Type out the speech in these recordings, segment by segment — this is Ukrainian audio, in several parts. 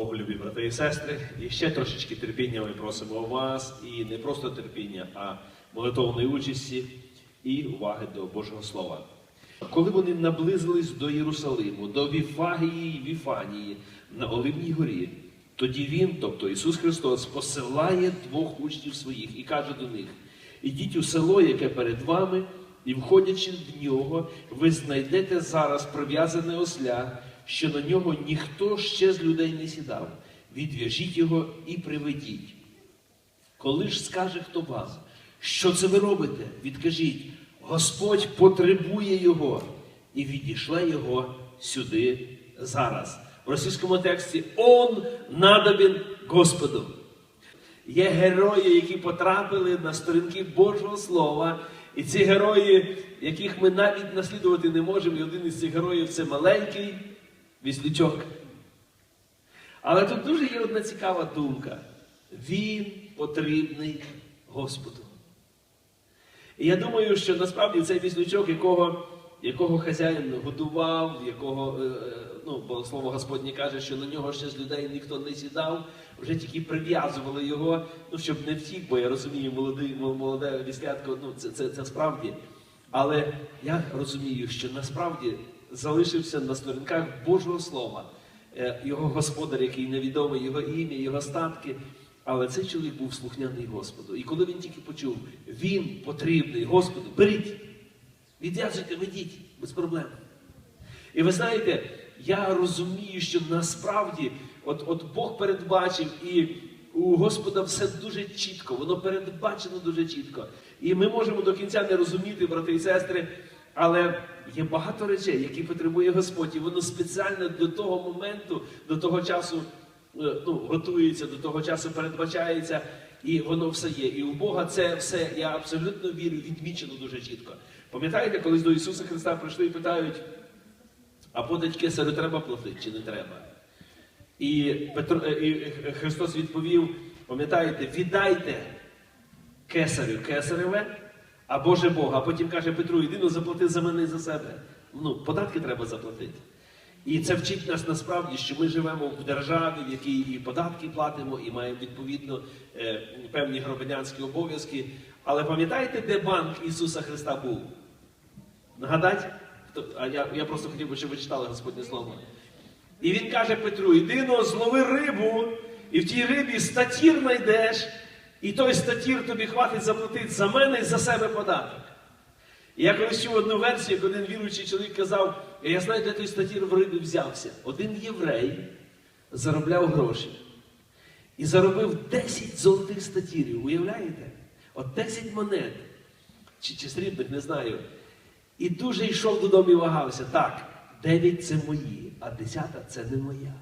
Богу, любі брати і сестри. І ще трошечки терпіння ми просимо вас. І не просто терпіння, а молитовної участі і уваги до Божого Слова. Коли вони наблизились до Єрусалиму, до Віфагії і Віфанії на Оливній горі, тоді Він, тобто Ісус Христос, посилає двох учнів своїх і каже до них: ідіть у село, яке перед вами, і, входячи в нього, ви знайдете зараз прив'язане осля, що на нього ніхто ще з людей не сідав. Відв'яжіть його і приведіть. Коли ж скаже хто вас, що це ви робите, відкажіть, Господь потребує його і відійшле його сюди зараз. В російському тексті Он надобін Господу. Є герої, які потрапили на сторінки Божого Слова, і ці герої, яких ми навіть наслідувати не можемо, і один із цих героїв це маленький віслючок. Але тут дуже є одна цікава думка. Він потрібний Господу. І я думаю, що насправді цей віслючок, якого, якого хазяїн годував, якого, е, е, ну, бо слово Господнє каже, що на нього ще з людей ніхто не сідав, вже тільки прив'язували його, ну, щоб не втік, бо я розумію, молодий, молоде віслятко, ну, це, це, це справді. Але я розумію, що насправді залишився на сторінках Божого Слова, е, його господар, який невідомий, його ім'я, його статки. Але цей чоловік був слухняний Господу. І коли він тільки почув, він потрібний Господу, беріть, відв'язуйте, ведіть, без проблем. І ви знаєте, я розумію, що насправді от, от Бог передбачив, і у Господа все дуже чітко, воно передбачено дуже чітко. І ми можемо до кінця не розуміти, брати і сестри, але є багато речей, які потребує Господь, і воно спеціально до того моменту, до того часу е, ну, готується, до того часу передбачається, і воно все є. І у Бога це все, я абсолютно вірю, відмічено дуже чітко. Пам'ятаєте, колись до Ісуса Христа прийшли і питають, а подать кесарю треба платити чи не треба? І, Петро, е, і Христос відповів: пам'ятаєте, віддайте кесарю кесареве, а Боже Бога. А потім каже Петру, іди ну заплати за мене і за себе. Ну, податки треба заплатити. І це вчить нас насправді, що ми живемо в державі, в якій і податки платимо, і маємо відповідно е, певні громадянські обов'язки. Але пам'ятаєте, де банк Ісуса Христа був? Нагадать? А я, я просто хотів би, щоб ви читали Господнє Слово. І він каже Петру: іди но злови рибу, і в тій рибі статір знайдеш, і той статір тобі хватить заплатити за мене і за себе податок. І я колись чув одну версію, як один віруючий чоловік казав, я знаю, де той статір в рибі взявся. Один єврей заробляв гроші. І заробив 10 золотих статірів. Уявляєте? От 10 монет. Чи, чи срібних, не знаю. І дуже йшов додому і вагався. Так, 9 це мої, а 10 це не моя.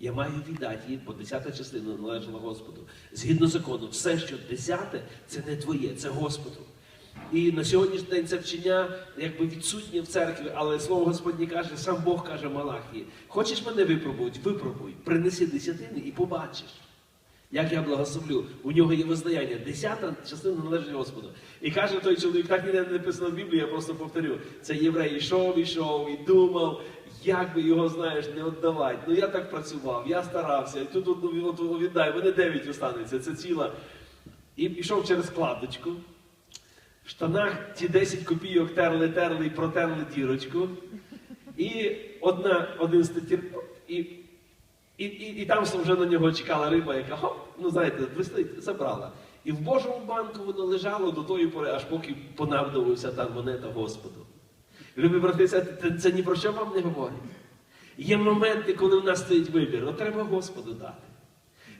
Я маю віддати її, бо десята частина належала Господу. Згідно закону, все, що десяте, це не твоє, це Господу. І на сьогоднішній день це вчення якби відсутнє в церкві, але слово Господнє каже, сам Бог каже Малахії, хочеш мене випробувати? Випробуй, принеси десятини і побачиш. Як я благословлю, у нього є воздаяння. Десята частина належить Господу. І каже той чоловік, так ніде не написано в Біблії, я просто повторю. Це єврей йшов, йшов і думав, як би його, знаєш, не віддавати. Ну я так працював, я старався, тут одну от, віддай, мене дев'ять останеться, це ціла. І пішов через кладочку. В штанах ті 10 копійок терли, терли і протерли дірочку. І одна, один статір, і, і, і, і там вже на нього чекала риба, яка хоп, ну знаєте, вистить, забрала. І в Божому банку воно лежало до тої пори, аж поки понавдувався та монета Господу. Любі брати, це, це, ні про що вам не говорить. Є моменти, коли в нас стоїть вибір, от треба Господу дати.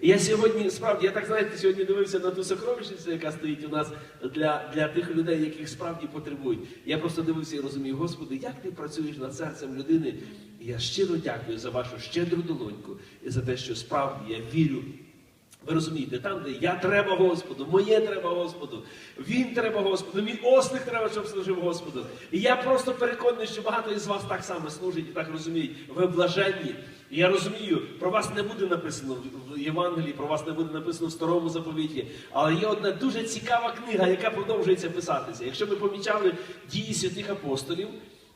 І я сьогодні, справді, я так знаєте, сьогодні дивився на ту сокровищницю, яка стоїть у нас для, для тих людей, яких справді потребують. Я просто дивився і розумію, Господи, як ти працюєш над серцем людини. І я щиро дякую за вашу щедру долоньку і за те, що справді я вірю. Ви розумієте, там, де я треба Господу, моє треба Господу, він треба Господу, мій ослик треба, щоб служив Господу. І я просто переконаний, що багато із вас так само служить і так розуміють. Ви блаженні. І я розумію, про вас не буде написано в Євангелії, про вас не буде написано в старому заповіті. Але є одна дуже цікава книга, яка продовжується писатися. Якщо ви помічали дії святих апостолів,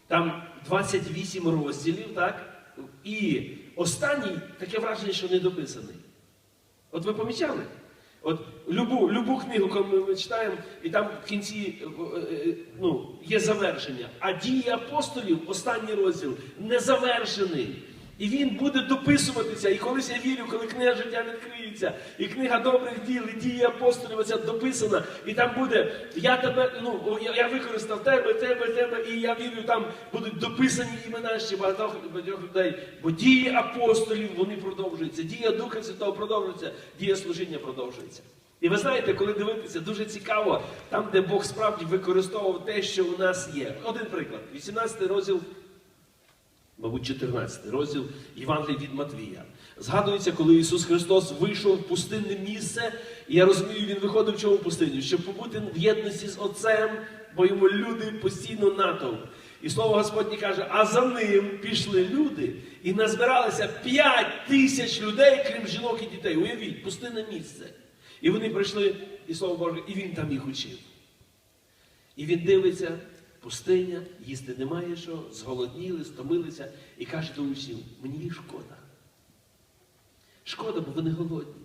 там 28 розділів, так? І останній таке враження, що не дописаний. От ви помічали? От любу, любу книгу, коли ми читаємо, і там в кінці е, е, ну, є завершення. А дії апостолів, останній розділ, не завершений. І він буде дописуватися. І колись я вірю, коли книга життя відкриється, і книга добрих діл, і дії апостолів оця дописана, і там буде, я тебе, ну, я, я використав тебе, тебе, тебе, і я вірю, там будуть дописані імена ще багатьох, багатьох людей. Бо дії апостолів вони продовжуються, дія Духа Святого продовжується, дія служіння продовжується. І ви знаєте, коли дивитися, дуже цікаво, там, де Бог справді використовував те, що у нас є. Один приклад, 18 розділ мабуть, 14 розділ Євангелія від Матвія. Згадується, коли Ісус Христос вийшов в пустинне місце, і я розумію, Він виходив в чому пустиню, щоб побути в єдності з Отцем, бо йому люди постійно натовп. І слово Господнє каже, а за ним пішли люди, і назбиралися 5 тисяч людей, крім жінок і дітей. Уявіть, пустинне місце. І вони прийшли, і слово Боже, і він там їх учив. І він дивиться, пустиня, їсти немає що, зголодніли, стомилися, і каже до учнів, мені їх шкода. Шкода, бо вони голодні.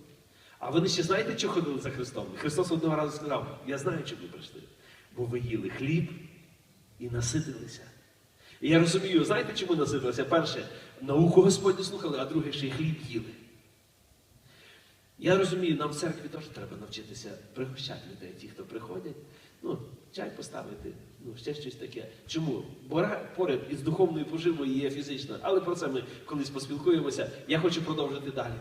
А вони ще знаєте, що ходили за Христом? Христос одного разу сказав, я знаю, чому ви прийшли. Бо ви їли хліб і наситилися. І я розумію, знаєте, чому наситилися? Перше, науку Господню слухали, а друге, ще й хліб їли. Я розумію, нам в церкві теж треба навчитися пригощати людей, ті, хто приходять, ну, чай поставити, ну, ще щось таке. Чому? Бо поряд із духовною поживою є фізична, але про це ми колись поспілкуємося. Я хочу продовжити далі.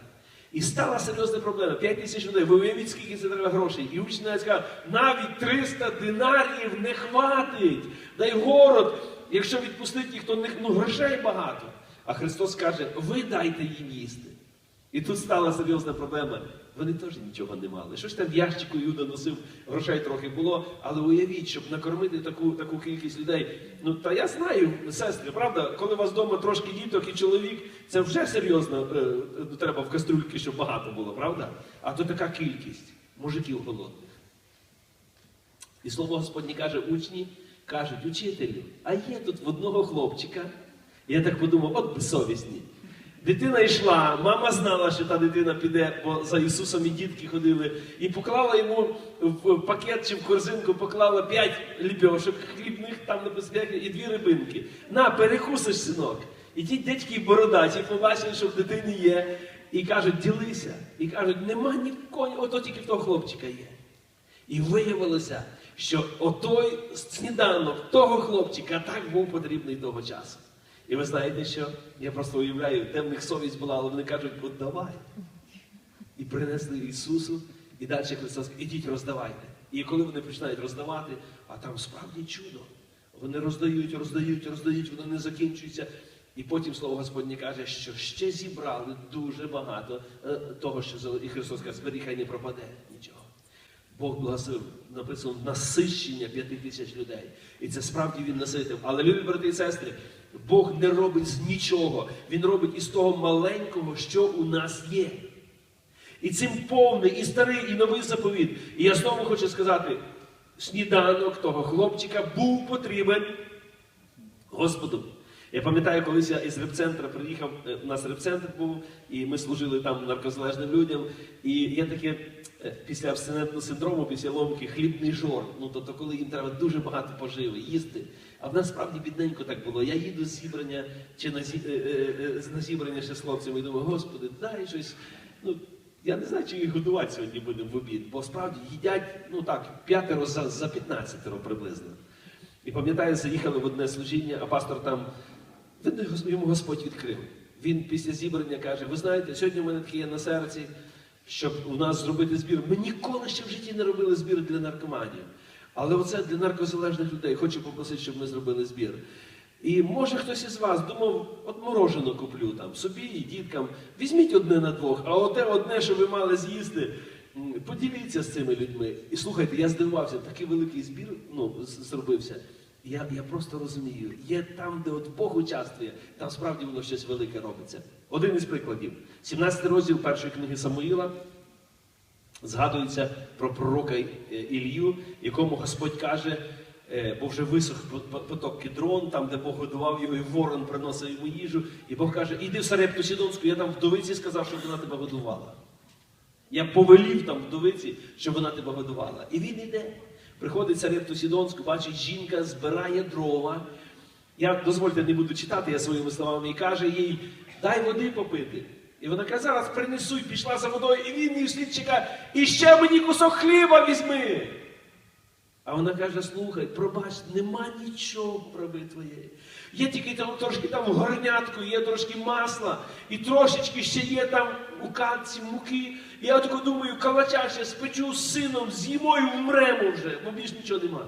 І стала серйозна проблема. 5 тисяч людей. Ви уявіть, скільки це треба грошей. І учні навіть сказали, навіть 300 динаріїв не хватить. Дай город, якщо відпустити їх, то ну, грошей багато. А Христос каже, ви дайте їм їсти. І тут стала серйозна проблема. Вони теж нічого не мали. Що ж там в ящику Юда носив, грошей трохи було, але уявіть, щоб накормити таку, таку кількість людей. Ну та я знаю, сестри, правда, коли у вас вдома трошки діток і чоловік, це вже серйозно е, е, треба в кастрюльки, щоб багато було, правда? А то така кількість мужиків голодних. І слово Господнє каже, учні кажуть, учителю, а є тут в одного хлопчика. Я так подумав, от безсовісні. Дитина йшла, мама знала, що та дитина піде, бо за Ісусом і дітки ходили, і поклала йому в пакет чи в корзинку, поклала п'ять ліпьошок хлібних, там написано, і дві рибинки. На, перекусиш, синок. І ті дядьки бородаті побачили, що в дитині є, і кажуть, ділися. І кажуть, нема нікого, ото тільки в того хлопчика є. І виявилося, що отой сніданок того хлопчика так був потрібний того часу. І ви знаєте, що я просто уявляю, темних совість була, але вони кажуть, от давай. І принесли Ісусу, і далі Христос, ідіть роздавайте. І коли вони починають роздавати, а там справді чудо. Вони роздають, роздають, роздають, воно не закінчується. І потім слово Господнє каже, що ще зібрали дуже багато е, того, що і Христос каже, зберігай не пропаде нічого. Бог благословив, написано насищення п'яти тисяч людей. І це справді він наситив. Але любі брати і сестри, Бог не робить з нічого. Він робить із того маленького, що у нас є. І цим повний і старий, і новий заповіт. І я знову хочу сказати: сніданок того хлопчика був потрібен Господу. Я пам'ятаю, колись я із репцентра приїхав, е, у нас репцентр був, і ми служили там наркозалежним людям. І я таке після абстинентного синдрому, після ломки, хлібний жор. Ну тобто, коли їм треба дуже багато поживи, їсти. А в нас справді бідненько так було. Я їду з зібрання чи на, зі, е, е, е, на зібрання ще хлопцями і думаю, Господи, дай щось. Ну, я не знаю, чи їх годувати сьогодні будемо в обід, бо справді їдять, ну так, п'ятеро за, за 15 приблизно. І пам'ятаю, заїхали в одне служіння, а пастор там, видно, йому Господь відкрив. Він після зібрання каже: ви знаєте, сьогодні в мене таке є на серці, щоб у нас зробити збір. Ми ніколи ще в житті не робили збір для наркоманів. Але оце для наркозалежних людей. Хочу попросити, щоб ми зробили збір. І може хтось із вас думав, от морожено куплю там собі і діткам. Візьміть одне на двох, а оте одне, що ви мали з'їсти, поділіться з цими людьми. І слухайте, я здивувався, такий великий збір ну, зробився. Я, я просто розумію, є там, де от Бог участвує, там справді воно щось велике робиться. Один із прикладів. 17 розділ першої книги Самуїла згадується про пророка Ілью, якому Господь каже: е, бо вже висох по- по- поток кедрон, там, де Бог годував його, і ворон приносив йому їжу. І Бог каже, іди в Сарепту Сідонську, я там вдовиці сказав, щоб вона тебе годувала. Я повелів там вдовиці, щоб вона тебе годувала. І він іде. Приходить Сарепту Сідонську, бачить, жінка збирає дрова. Я дозвольте, не буду читати я своїми словами, і каже їй, дай води попити. І вона каже, зараз принесу, і пішла за водою, і він їй вслід чекає, і ще мені кусок хліба візьми. А вона каже: слухай, пробач, нема нічого прави твоєї. Є тільки там трошки там горнятку, є трошки масла, і трошечки ще є там у катці муки. І я тако думаю, калача ще спечу з сином, з'їмо і вмремо вже, бо більш нічого нема.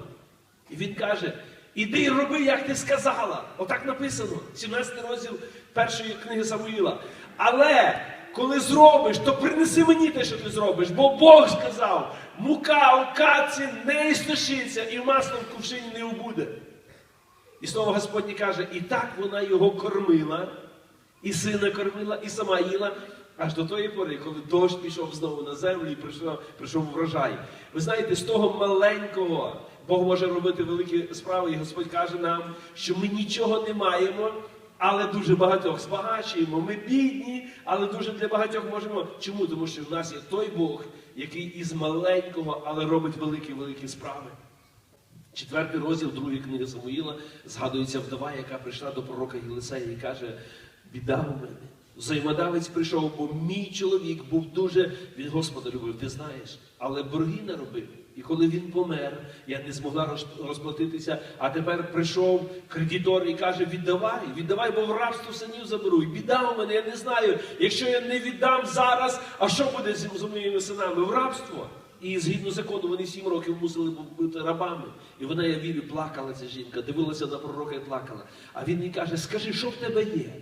І він каже: іди роби, як ти сказала. Отак написано, 17 розділ першої книги Самуїла. Але коли зробиш, то принеси мені те, що ти зробиш, бо Бог сказав, мука у каці не істощиться, і масло в кувшині не убуде. І слово Господнє каже, і так вона його кормила, і сина кормила, і сама їла, аж до тої пори, коли дощ пішов знову на землю і прийшов, прийшов врожай. Ви знаєте, з того маленького Бог може робити великі справи, і Господь каже нам, що ми нічого не маємо, але дуже багатьох збагачуємо. Ми бідні, але дуже для багатьох можемо. Чому? Тому що в нас є той Бог, який із маленького, але робить великі-великі справи. Четвертий розділ другої книги Самуїла згадується вдова, яка прийшла до пророка Єлисея і каже: біда у мене. Взаємодавець прийшов, бо мій чоловік був дуже, він Господа любив, ти знаєш, але борги наробив. І коли він помер, я не змогла розплатитися. А тепер прийшов кредитор і каже: віддавай, віддавай, бо в рабство синів заберу. І біда у мене, я не знаю. Якщо я не віддам зараз, а що буде з моїми синами? В рабство. І згідно закону вони сім років мусили бути рабами. І вона, я вірю, плакала ця жінка, дивилася на пророка і плакала. А він їй каже: скажи, що в тебе є?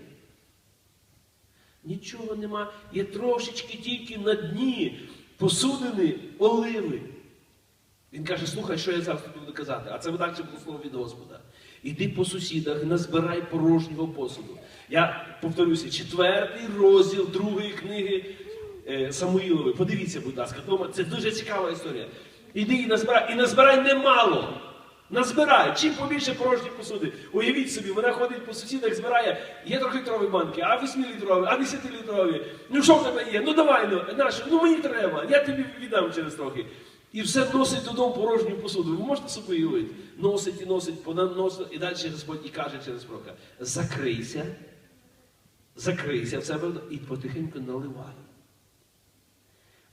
Нічого нема, є трошечки тільки на дні посудини оливи. Він каже, слухай, що я зараз буду казати, а це видаче було слово від Господа. Іди по сусідах, назбирай порожнього посуду. Я повторюся, четвертий розділ другої книги е, Самуїлової. Подивіться, будь ласка, вдома. Це дуже цікава історія. Іди і назбирай, і назбирай немало. Назбирай, чим побільше порожні посуди. Уявіть собі, вона ходить по сусідах, збирає, є трьохлітрові банки, а 8-літрові, а 10-літрові. Ну що в тебе є? Ну давай, ну, наше, ну мені треба, я тобі віддам через трохи. І все носить додому порожню посуду. Ви можете собі уявити? Носить і носить, понаносить, і далі Господь і каже через пророка, закрийся, закрийся в себе і потихеньку наливай.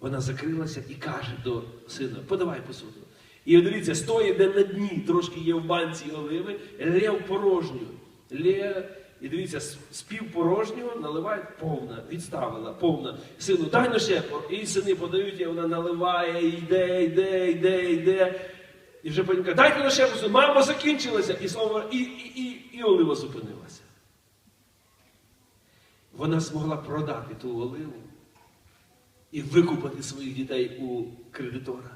Вона закрилася і каже до сина, подавай посуду. І дивіться, стоїть де на дні, трошки є в банці оливи, лє порожню. Лє, і дивіться, з півпорожнього наливають повна, відставила, повна. Сину, дай на ще. І сини подають, і вона наливає, йде, йде, йде, йде. І вже потім каже, дайте на ще мама закінчилася. І слово, і, і, і, і олива зупинилася. Вона змогла продати ту оливу і викупити своїх дітей у кредитора.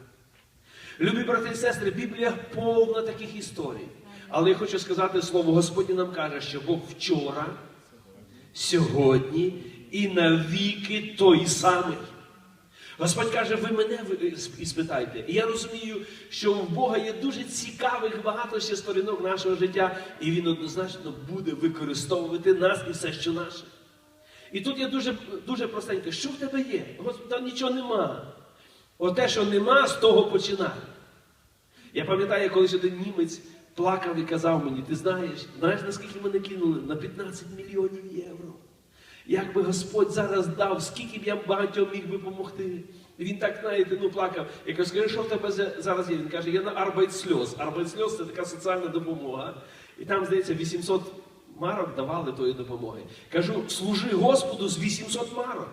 Любі брати і сестри, Біблія повна таких історій. Але я хочу сказати слово, Господь нам каже, що Бог вчора, сьогодні і навіки той самий. Господь каже, ви мене ви- і я розумію, що в Бога є дуже цікавих багато ще сторінок нашого життя, і Він однозначно буде використовувати нас і все, що наше. І тут є дуже, дуже простенько, що в тебе є? Господи, там нічого нема. Оте, що нема, з того починай. Я пам'ятаю, колись один німець плакав і казав мені, ти знаєш, знаєш, наскільки мене кинули? На 15 мільйонів євро. Як би Господь зараз дав, скільки б я багатьом міг би допомогти. Він так, знаєте, ну плакав. Я кажу, скажи, що в тебе зараз є? Він каже, я на Арбайтсльоз. Арбайтсльоз це така соціальна допомога. І там, здається, 800 марок давали тої допомоги. Кажу, служи Господу з 800 марок.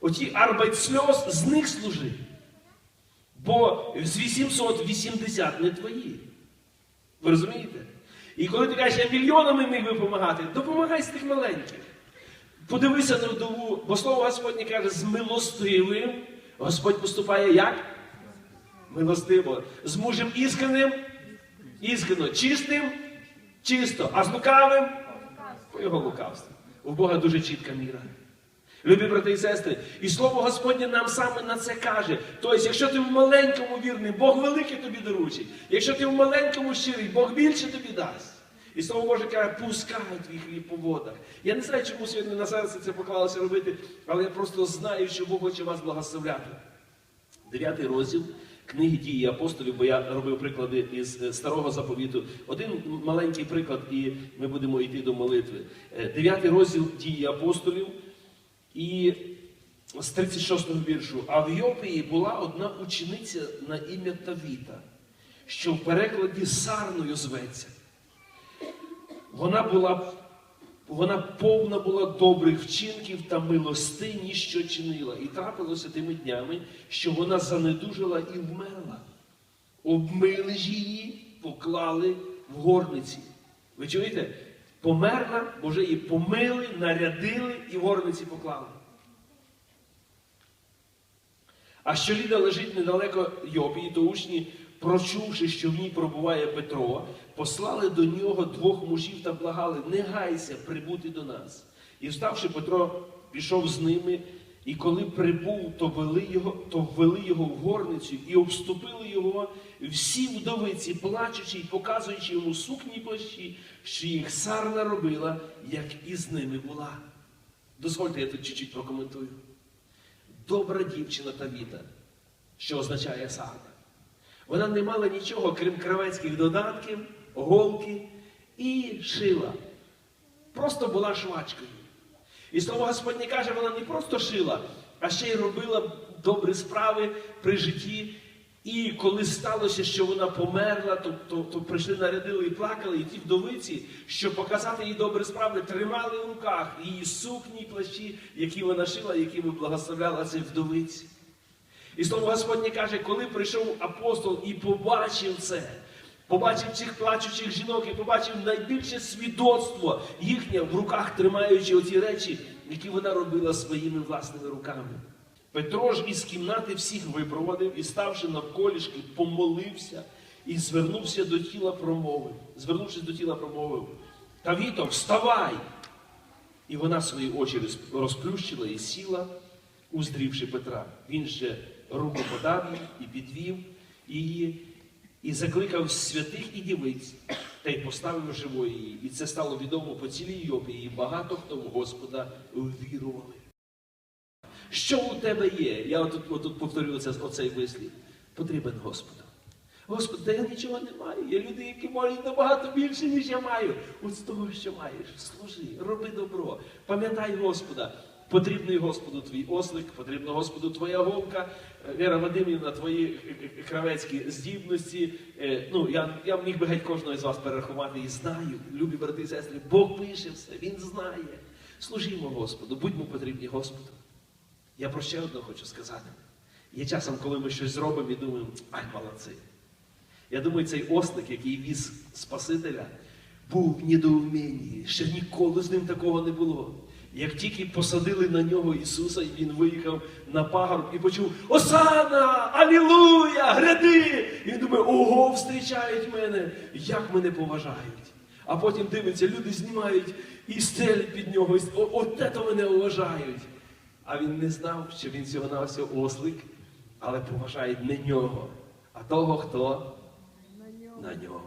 Оті арбайтсльоз, з них служи. Бо з 880 не твої. Ви розумієте? І коли ти кажеш, я мільйонами міг би допомагати, допомагай з тих маленьких. Подивися на вдову, бо слово Господнє каже, з милостивим Господь поступає як? Милостиво. З мужем іскренним, іскренно, чистим, чисто, а з лукавим по його лукавству. У Бога дуже чітка міра. Любі брати і сестри, і слово Господнє нам саме на це каже. Тобто, якщо ти в маленькому вірний, Бог великий тобі доручить. Якщо ти в маленькому щирий, Бог більше тобі дасть. І слово Боже каже, пускай твій хліб по водах. Я не знаю, чому сьогодні на серце це поклалося робити, але я просто знаю, що Бог хоче вас благословляти. Дев'ятий розділ книги дії апостолів, бо я робив приклади із е, старого заповіту. Один маленький приклад, і ми будемо йти до молитви. Е, Дев'ятий розділ дії апостолів. І з 36-го віршу. А в Йопії була одна учениця на ім'я Тавіта, що в перекладі сарною зветься. Вона була, вона повна була добрих вчинків та милостині, що чинила. І трапилося тими днями, що вона занедужила і вмерла. Обмили ж її, поклали в горниці. Ви чуєте? Померла, бо вже її помили, нарядили і горниці поклали. А що Ліда лежить недалеко Йопії, то учні, прочувши, що в ній пробуває Петро, послали до нього двох мужів та благали, не гайся прибути до нас. І вставши, Петро пішов з ними, і коли прибув, то вели його, то ввели його в горницю і обступили його всі вдовиці, плачучи і показуючи йому сукні плащі, що їх сарна робила, як і з ними була. Дозвольте, я тут чуть-чуть прокоментую. Добра дівчина Тавіта, що означає сарна. Вона не мала нічого, крім кравецьких додатків, голки і шила. Просто була швачкою. І слово Господнє каже, вона не просто шила, а ще й робила добрі справи при житті. І коли сталося, що вона померла, то, то, то прийшли, нарядили і плакали, і ті вдовиці, щоб показати їй добрі справи, тримали в руках її сукні і плащі, які вона шила, якими благословляла цій вдовиці. І слово Господнє каже, коли прийшов апостол і побачив це, побачив цих плачучих жінок і побачив найбільше свідоцтво їхнє в руках, тримаючи оці речі, які вона робила своїми власними руками. Петро ж із кімнати всіх випроводив і, ставши навколішки, помолився і звернувся до тіла промовив. Звернувшись до тіла, промовив: Тавіто, вставай! І вона свої очі розплющила і сіла, уздрівши Петра. Він же руку подав їй і підвів її, і закликав святих і дівиць, та й поставив живої її. І це стало відомо по цілій Йопії, і багато хто в Господа вірували. Що у тебе є? Я отут, отут повторю оце, оцей вислів. Потрібен Господу. Господи, я нічого не маю. Є люди, які мають набагато більше, ніж я маю. От з того, що маєш, служи, роби добро. Пам'ятай Господа. Потрібний Господу твій ослик, потрібна Господу твоя голка, Е, Віра Вадимівна, твої е, е, кравецькі здібності. Ну, я, я міг би геть кожного з вас перерахувати і знаю, любі брати і сестри, Бог пише все, Він знає. Служімо Господу, будьмо потрібні Господу. Я про ще одне хочу сказати. Є часом, коли ми щось зробимо і думаємо, ай, молодці. Я думаю, цей ослик, який віз Спасителя, був в недоумінні. Ще ніколи з ним такого не було. Як тільки посадили на нього Ісуса, і він виїхав на пагорб і почув Осана! Алілуя! Гряди! І він думає, ого, встрічають мене, як мене поважають. А потім дивиться, люди знімають і стелять під нього, і от те то мене уважають. А він не знав, що він всього на всього ослик, але поважають не нього, а того, хто на нього.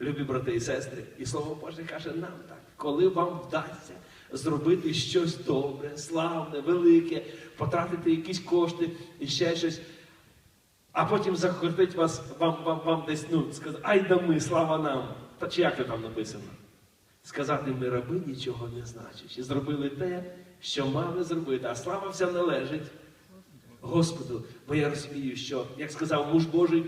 Любі брати і сестри, і слово Боже каже нам так, коли вам вдасться зробити щось добре, славне, велике, потратити якісь кошти і ще щось, а потім захотить вас, вам, вам, вам десь, ну, сказати, ай да ми, слава нам. Та чи як це там написано? Сказати, ми раби нічого не значить. Зробили те, що мали зробити, а слава вся належить Господу. Бо я розумію, що, як сказав муж Божий,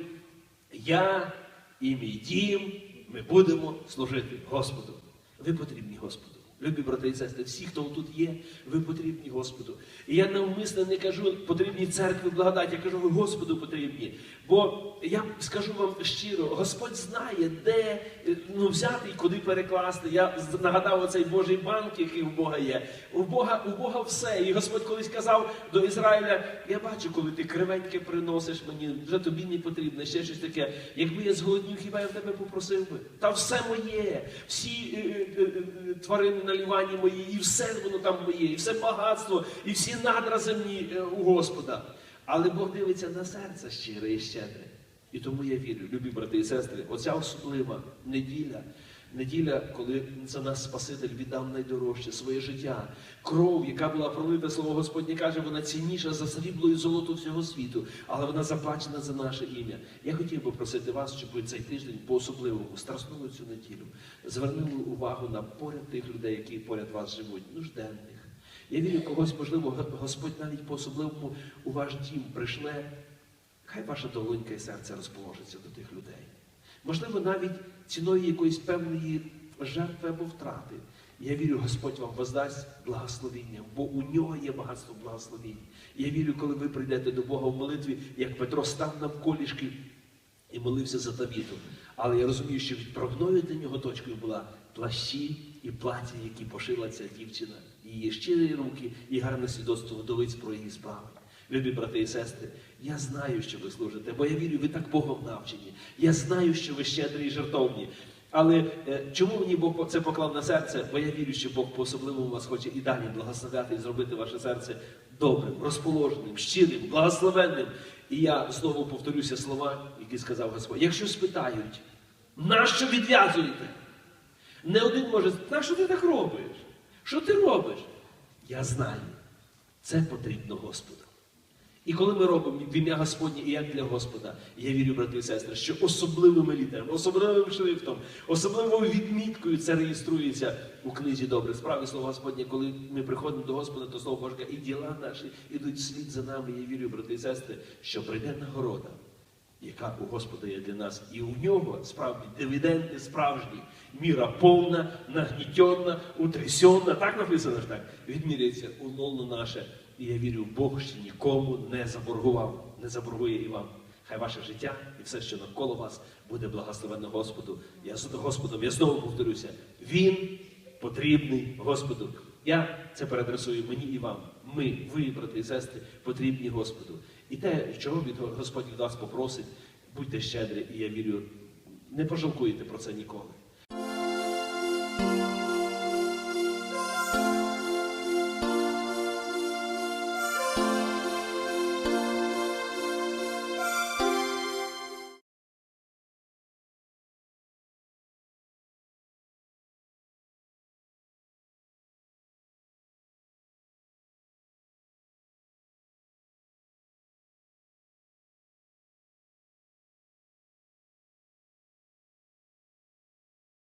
я і мій дім, ми будемо служити Господу. Ви потрібні Господу. Любі брати і сестри, всі, хто тут є, ви потрібні Господу. І я навмисно не кажу, потрібні церкви благодаті, я кажу, ви Господу потрібні. Бо я скажу вам щиро, Господь знає, де е, ну, взяти і куди перекласти. Я нагадав оцей Божий банк, який у Бога є. У Бога, у Бога все. І Господь колись казав до Ізраїля: я бачу, коли ти креветьки приносиш мені, вже тобі не потрібно, ще щось таке. Якби я зголоднів, хіба я в тебе попросив би? Та все моє, всі е, е, е, тварини на мої, і все воно там моє, і все багатство, і всі надра земні е, у Господа. Але Бог дивиться на серце щире і щедре. І тому я вірю, любі брати і сестри, оця особлива неділя, неділя, коли за нас Спаситель віддав найдорожче своє життя, кров, яка була пролита, слово Господнє каже, вона цінніша за срібло і золото всього світу, але вона заплачена за наше ім'я. Я хотів би просити вас, щоб ви цей тиждень по-особливому страснули цю неділю, звернули увагу на поряд тих людей, які поряд вас живуть, нужденних. Я вірю, когось, можливо, Господь навіть по-особливому у ваш дім пришле. Хай ваша долонька і серце розположиться до тих людей. Можливо, навіть ціною якоїсь певної жертви або втрати. Я вірю, Господь вам воздасть благословіння, бо у нього є багатство благословінь. Я вірю, коли ви прийдете до Бога в молитві, як Петро став навколішки і молився за Давіду. Але я розумію, що відправною для нього точкою була плащі і плаття, які пошила ця дівчина, її щирі руки і гарне свідоцтво вдовиць про її справи. Любі брати і сестри, я знаю, що ви служите, бо я вірю, ви так Богом навчені. Я знаю, що ви щедрі і жертовні. Але е, чому мені Бог це поклав на серце? Бо я вірю, що Бог по-особливому вас хоче і далі благословляти і зробити ваше серце добрим, розположеним, щирим, благословенним. І я знову повторюся слова, які сказав Господь. Якщо спитають, нащо відв'язуєте? Не один може, нащо ти так робиш? Що ти робиш? Я знаю, це потрібно Господу. І коли ми робимо в ім'я Господнє і як для Господа, я вірю, брати і сестри, що особливими літерами, особливим шрифтом, особливою відміткою це реєструється у книзі добрих справ. І слово Господнє, коли ми приходимо до Господа, то слово Боже, і діла наші ідуть слід за нами. Я вірю, брати і сестри, що прийде нагорода, яка у Господа є для нас. І у нього справді дивіденди справжні, міра повна, нагнітьонна, утрясенна, так написано ж так, відміряється у лоно наше. І я вірю, Бог ще нікому не заборгував, не заборгує і вам. Хай ваше життя і все, що навколо вас, буде благословенно Господу. Я з Господом, я знову повторюся, Він потрібний Господу. Я це передресую мені і вам. Ми, ви, брати і сестри, потрібні Господу. І те, чого від Господь від вас попросить, будьте щедрі, і я вірю, не пожалкуєте про це ніколи.